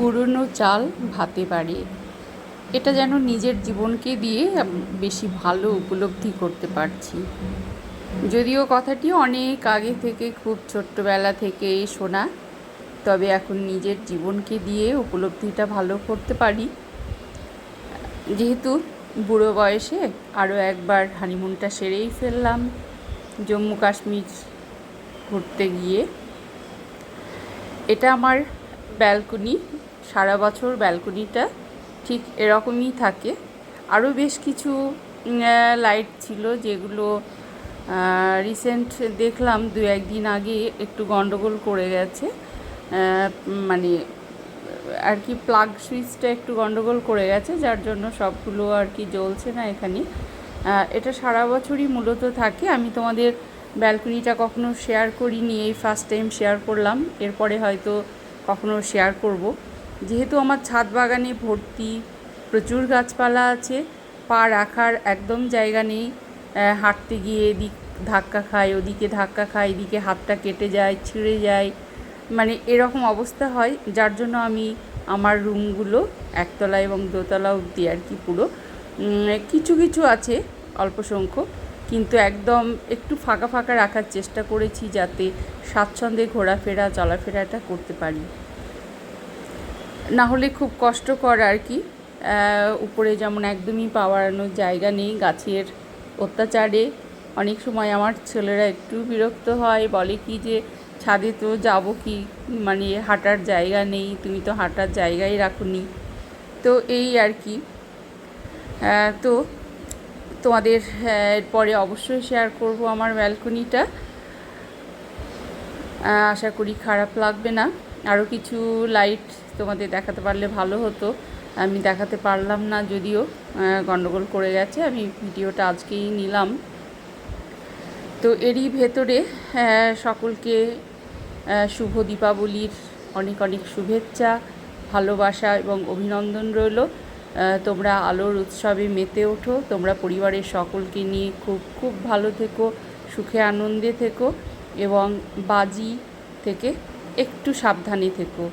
পুরনো চাল ভাতে পারে এটা যেন নিজের জীবনকে দিয়ে বেশি ভালো উপলব্ধি করতে পারছি। যদিও কথাটি অনেক আগে থেকে, খুব ছোট্টবেলা থেকে শোনা, তবে এখন নিজের জীবনকে দিয়ে উপলব্ধিটা ভালো করতে পারি। যেহেতু বুড়ো বয়সে আরও একবার হানিমুনটা সেরেই ফেললাম, জম্মু কাশ্মীর ঘুরতে গিয়ে। এটা আমার ব্যালকনি সারা বছর ব্যালকনিটা ঠিক এরকমই থাকে। আরও বেশ কিছু লাইট ছিল যেগুলো রিসেন্ট দেখলাম দু একদিন আগে একটু গন্ডগোল করে গেছে। মানে আর কি প্লাগ সুইচটা একটু গন্ডগোল করে গেছে, যার জন্য সবগুলো আর কি জ্বলছে না এখানে। এটা সারা বছরই মূলত থাকে। আমি তোমাদের ব্যালকনিটা কখনো শেয়ার করিনি, এই ফার্স্ট টাইম শেয়ার করলাম। এরপরে হয়তো কখনো শেয়ার করব। যেহেতু আমার ছাদ বাগানে ভর্তি, প্রচুর গাছপালা আছে, পা রাখার একদম জায়গা নেই। হাঁটতে গিয়ে এদিক ধাক্কা খায়, ওদিকে ধাক্কা খায়, এদিকে হাতটা কেটে যায়, ছিঁড়ে যায়। মানে এরকম অবস্থা হয়, যার জন্য আমি আমার রুমগুলো একতলা এবং দোতলা অবধি আর কি পুরো। কিছু কিছু আছে, অল্প সংখ্যক, কিন্তু একদম একটু ফাঁকা ফাঁকা রাখার চেষ্টা করেছি যাতে স্বাচ্ছন্দ্যে ঘোরাফেরা, চলাফেরাটা করতে পারি। না হলে খুব কষ্টকর আর কি। উপরে যেমন একদমই পাওয়ানোর জায়গা নেই, গাছের অত্যাচারে। অনেক সময় আমার ছেলেরা একটু বিরক্ত হয়, বলে কি যে, ছাদে তো যাব কি? মানে হাঁটার জায়গা নেই, তুমি তো হাঁটার জায়গাই রাখুনি। তো এই আর কি। তো তোমাদের পরে অবশ্যই শেয়ার করব আমার ব্যালকনিটা আশা করি খারাপ লাগবে না। আরও কিছু লাইট তোমাদের দেখাতে পারলে ভালো হতো। আমি দেখাতে পারলাম না, যদিও গণ্ডগোল করে গেছে। আমি ভিডিওটা আজকেই নিলাম। তো এরই ভেতরে সকলকে শুভ দীপাবলির অনেক অনেক শুভেচ্ছা, ভালোবাসা এবং অভিনন্দন রইল। তোমরা আলোর উৎসবে মেতে ওঠো। তোমরা পরিবারের সকলকে নিয়ে খুব খুব ভালো থেকো, সুখে আনন্দে থেকো এবং বাজি থেকে একটু সাবধানে থেকো।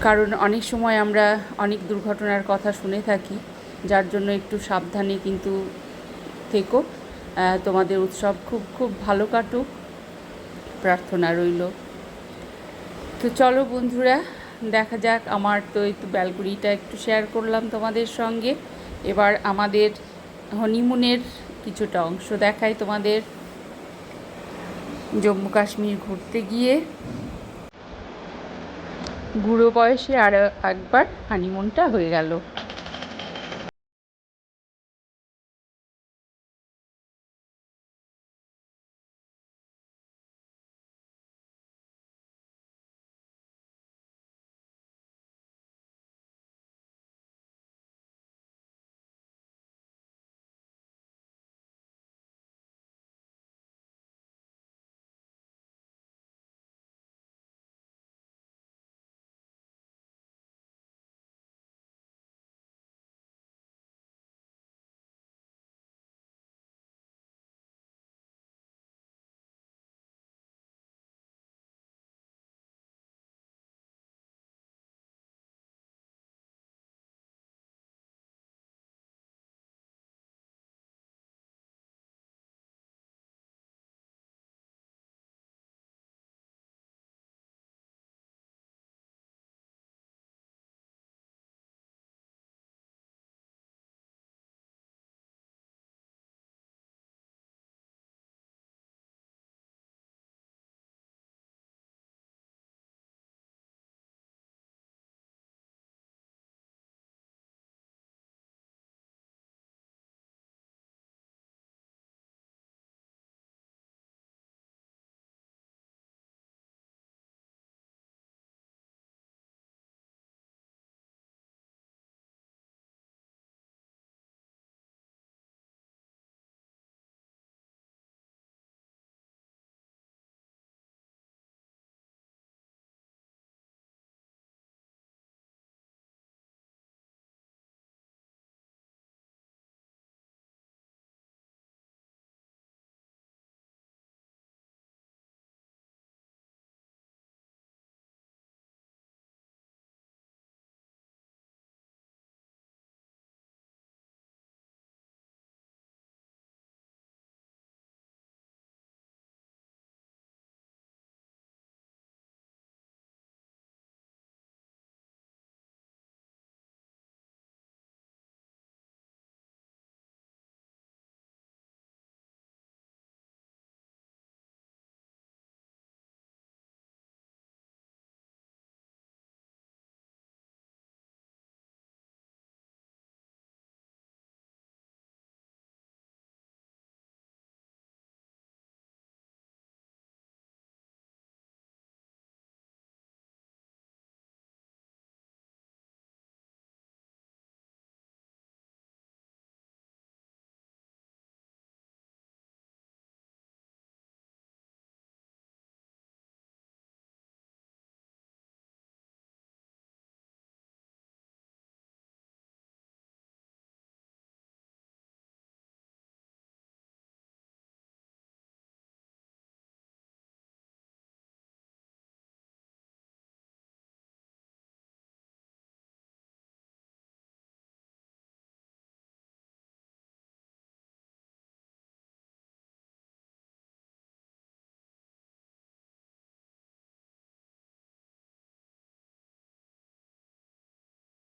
কারণ অনেক সময় আমরা অনেক দুর্ঘটনার কথা শুনে থাকি, যার জন্য একটু সাবধানে কিন্তু থেকো। তোমাদের উৎসব খুব খুব ভালো কাটুক। প্রার্থনা রইল। তো চলো বন্ধুরা, দেখা যাক আমার তো একটু ব্যালকনিটা একটু শেয়ার করলাম তোমাদের সঙ্গে। এবার আমাদের হনিমুনের কিছুটা অংশ দেখাই তোমাদের। জম্মু কাশ্মীর ঘুরতে গিয়ে। বুড়ো বয়সে আর একবার হানিমুনটা হয়ে গেল।